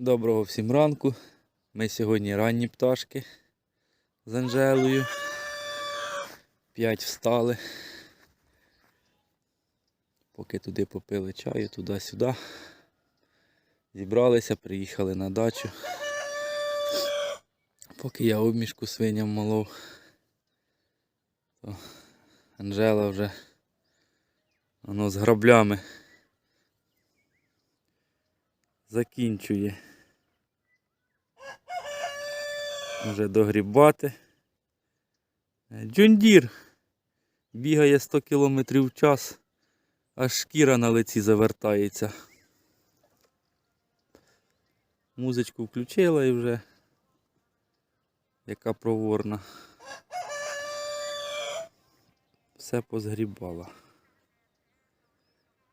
Доброго всім ранку. Ми сьогодні ранні пташки з Анжелою. П'ять встали. Поки туди попили чаю, туди-сюди. Зібралися, приїхали на дачу. Поки я обмішку свиням молов, то Анжела вже воно з граблями закінчує. Вже догрібати. Джундір бігає 100 км в час, аж шкіра на лиці завертається. Музичку включила і вже яка проворна. Все позгрібала.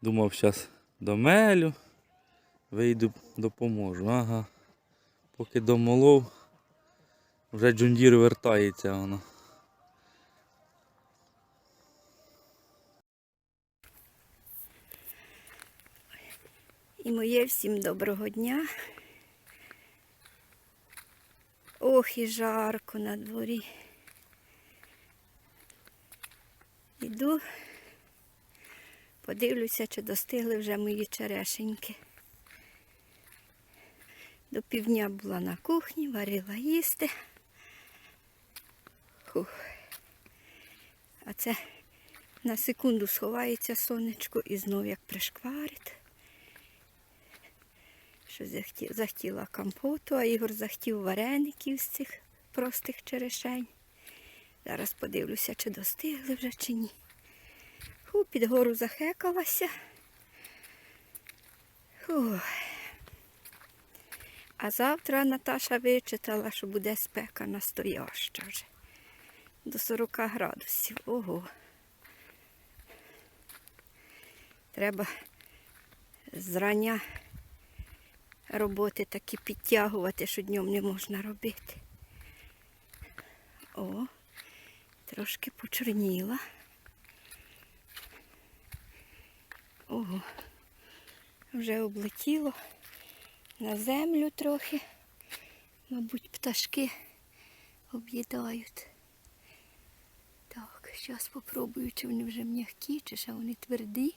Думав, зараз домелю, вийду, допоможу. Ага. Поки домолов, вже джундір вертається воно. І моє всім доброго дня. Ох, і жарко на дворі. Іду, подивлюся, чи достигли вже мої черешеньки. До півдня була на кухні, варила їсти. Фух. А це на секунду сховається сонечко і знов як пришкварить. Що захотіла компоту, а Ігор захотів вареників з цих простих черешень. Зараз подивлюся, чи достигли вже, чи ні. Фу, під гору захекалася. Фу. А завтра Наташа вичитала, що буде спека настояща вже. До 40 градусів. Ого. Треба зрання роботи такі підтягувати, що днем не можна робити. О, трошки почорніла. Ого, вже облетіло на землю трохи. Мабуть, пташки об'їдають. Зараз спробую, чи вони вже м'які, чи ще вони тверді.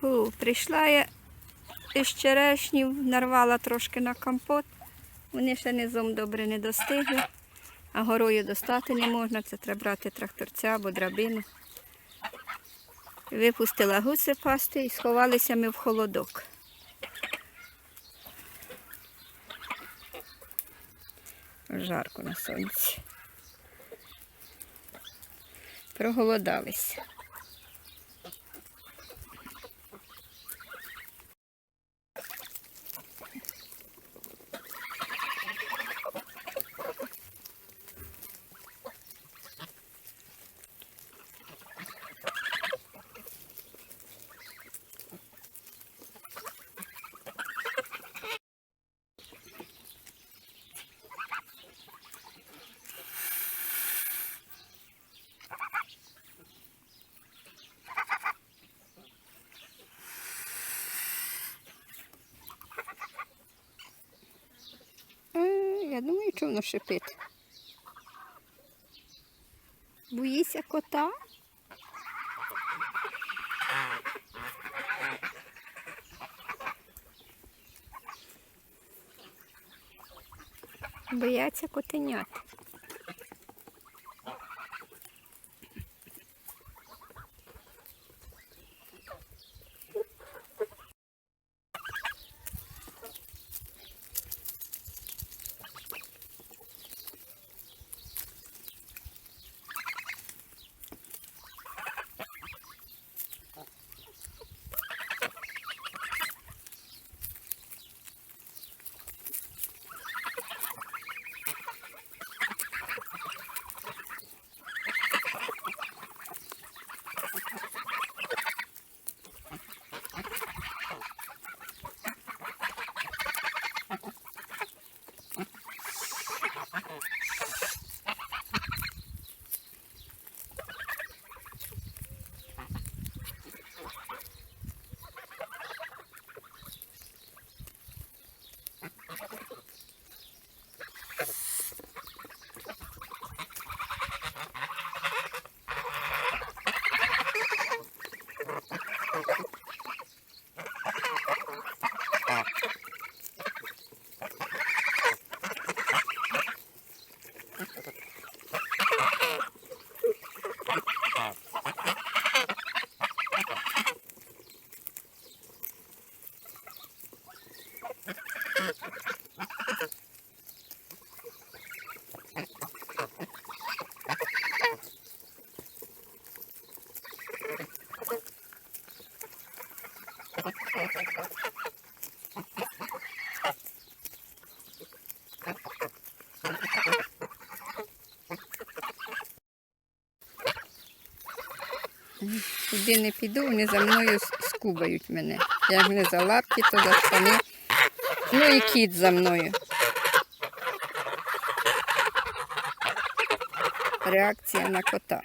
Фу, прийшла я із черешнів, нарвала трошки на компот. Вони ще низом добре не достигли, а горою достати не можна, це треба брати тракторця або драбину. Випустила гуси пасти і сховалися ми в холодок. Жарко на сонці. Проголодалися. Я думаю, що воно шипить. Боїся кота? Бояться котенят. Куди не піду, вони за мною скубають мене. Як не за лапки, то за штани. Ну і кіт за мною. Реакція на кота.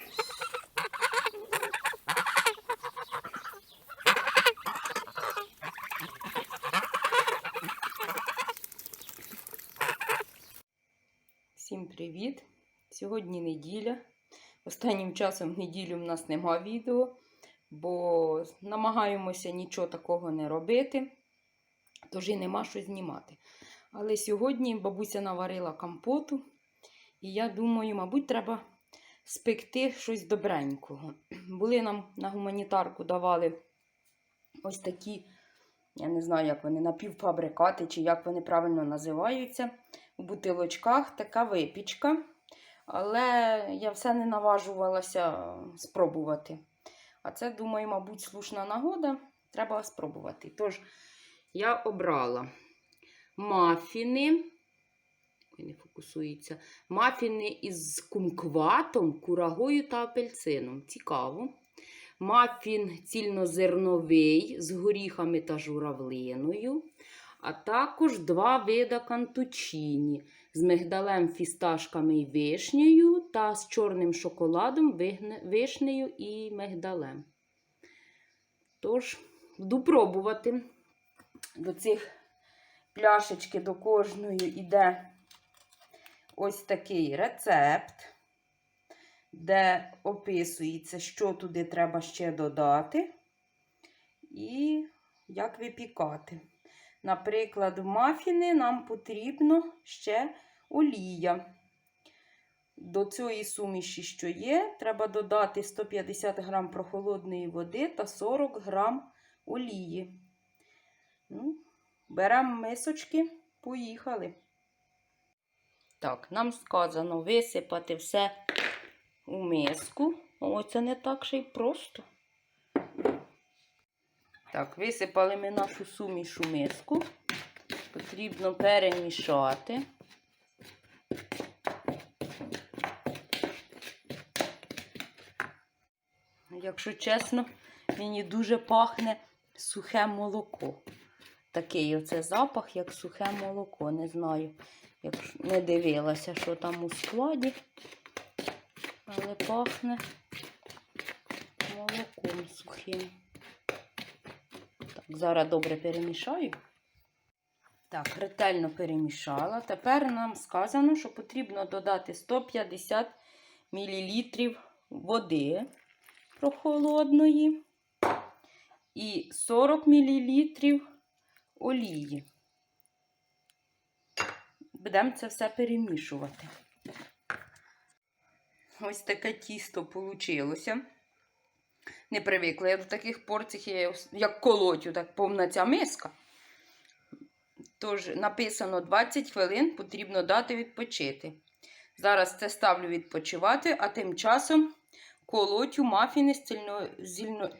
Всім привіт! Сьогодні неділя. Останнім часом в неділю в нас нема відео, бо намагаємося нічого такого не робити, тож і нема що знімати. Але сьогодні бабуся наварила компоту, і я думаю, мабуть, треба спекти щось добренького. Були нам на гуманітарку давали ось такі, я не знаю, як вони, напівфабрикати, чи як вони правильно називаються у бутилочках така випічка. Але я все не наважувалася спробувати. А це, думаю, мабуть, слушна нагода. Треба спробувати. Тож, я обрала мафіни. Ой, не фокусується. Мафіни із кумкватом, курагою та апельсином. Цікаво. Мафін цільнозерновий з горіхами та журавлиною а також два вида кантучині з мигдалем, фісташками і вишнею та з чорним шоколадом, вишнею і мигдалем. Тож, буду пробувати. До цих пляшечки до кожної йде ось такий рецепт, де описується, що туди треба ще додати, і як випікати. Наприклад, в мафіни нам потрібно ще олія. До цієї суміші, що є, треба додати 150 г прохолодної води та 40 г олії. Ну, беремо мисочки, поїхали. Так, нам сказано висипати все у миску. О, це не так ще й просто. Так, висипали ми нашу суміш у миску. Потрібно перемішати. Якщо чесно, мені дуже пахне сухе молоко. Такий оце запах, як сухе молоко. Не знаю, якщо не дивилася, що там у складі, але пахне молоком сухим. Так, зараз добре перемішаю. Так, ретельно перемішала. Тепер нам сказано, що потрібно додати 150 мл води прохолодної і 40 мл олії. Будемо це все перемішувати. Ось таке тісто вийшло. Не привикла я до таких порцій, я як колотю, так повна ця миска. Тож написано 20 хвилин потрібно дати відпочити. Зараз це ставлю відпочивати, а тим часом колотю мафіни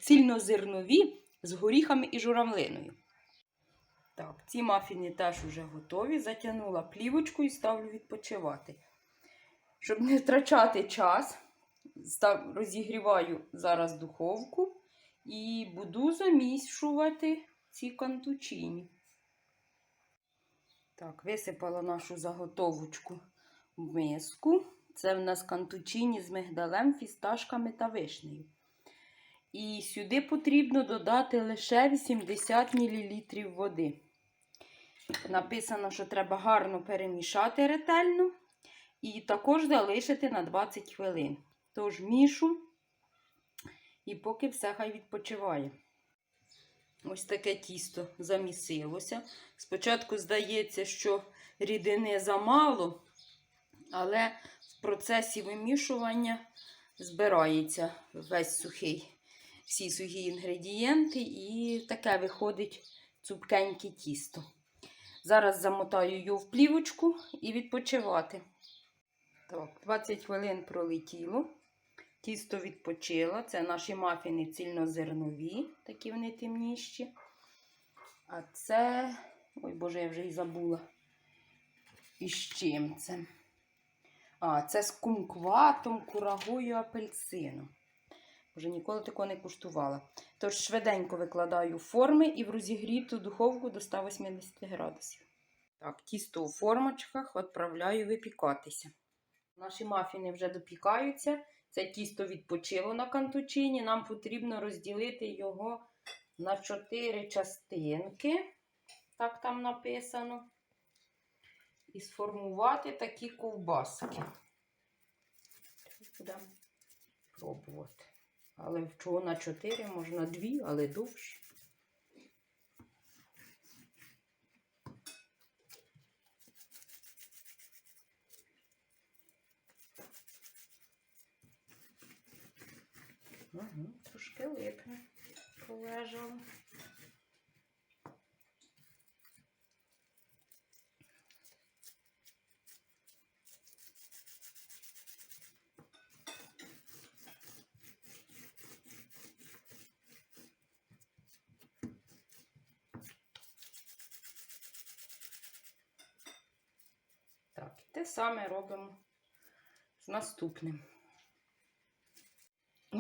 цільнозернові з горіхами і журавлиною. Так, ці мафіни теж вже готові. Затягнула плівочку і ставлю відпочивати. Щоб не втрачати час, розігріваю зараз духовку і буду замішувати ці кантучині. Так, висипала нашу заготовочку в миску. Це в нас кантучині з мигдалем, фісташками та вишнею. І сюди потрібно додати лише 80 мл води. Написано, що треба гарно перемішати ретельно і також залишити на 20 хвилин. Тож мішу, і поки все хай відпочиває. Ось таке тісто замісилося. Спочатку здається, що рідини замало, але в процесі вимішування збирається весь сухий, всі сухі інгредієнти, і таке виходить цупкеньке тісто. Зараз замотаю його в плівочку і відпочивати. Так, 20 хвилин пролетіло. Тісто відпочило. Це наші мафіни цільнозернові, такі вони темніші. А це. Ой, Боже, я вже і забула. І з чим це? А, це з кумкватом, курагою, апельсином. Вже ніколи такого не куштувала. Тож швиденько викладаю форми і в розігріту духовку до 180 градусів. Так, тісто у формочках відправляю випікатися. Наші мафіни вже допікаються. Це тісто відпочило на кантучині. Нам потрібно розділити його на 4 частинки. Так там написано. І сформувати такі ковбаски. Будемо пробувати. Але в чого на 4, можна 2, але довше. Угу, трошки липне, полежало. Так, те саме робимо з наступним.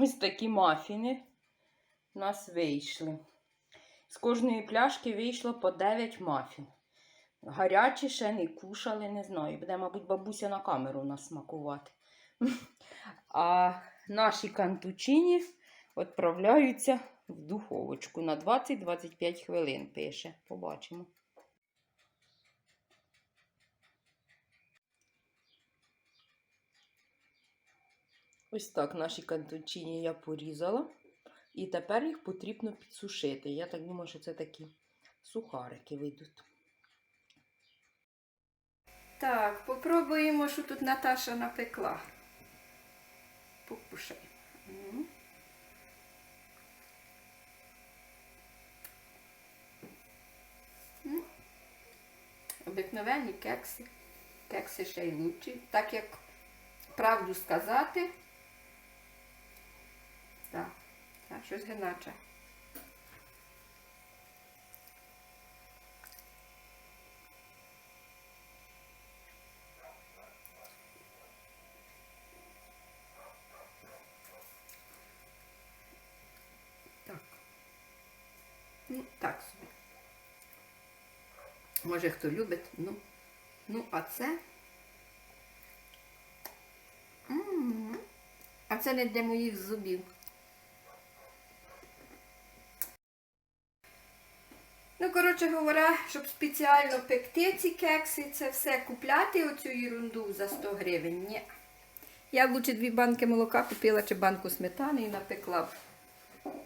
Ось такі мафіни у нас вийшли. З кожної пляшки вийшло по 9 мафін. Гарячі ще не кушали, не знаю. Буде, мабуть, бабуся на камеру нас смакувати. А наші кантучині відправляються в духовочку на 20-25 хвилин, пише. Побачимо. Ось так наші кантучині я порізала. І тепер їх потрібно підсушити. Я так думаю, що це такі сухарики вийдуть. Так, попробуємо, що тут Наташа напекла. Покушаємо. Обикновенні кекси. Кекси ще й лучші. Так як правду сказати. Так, так, щось гиначе. Так. Ну, так собі. Може хто любить, ну. Ну, а це. А це не для моїх зубів. Ну, коротше говоря, щоб спеціально пекти ці кекси, це все купляти оцю ерунду за 100 гривень. Ні. Я б лучше дві банки молока купила чи банку сметани і напекла б.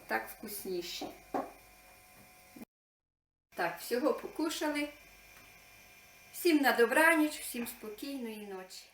Так вкусніше. Так, всього покушали. Всім на добраніч, всім спокійної ночі.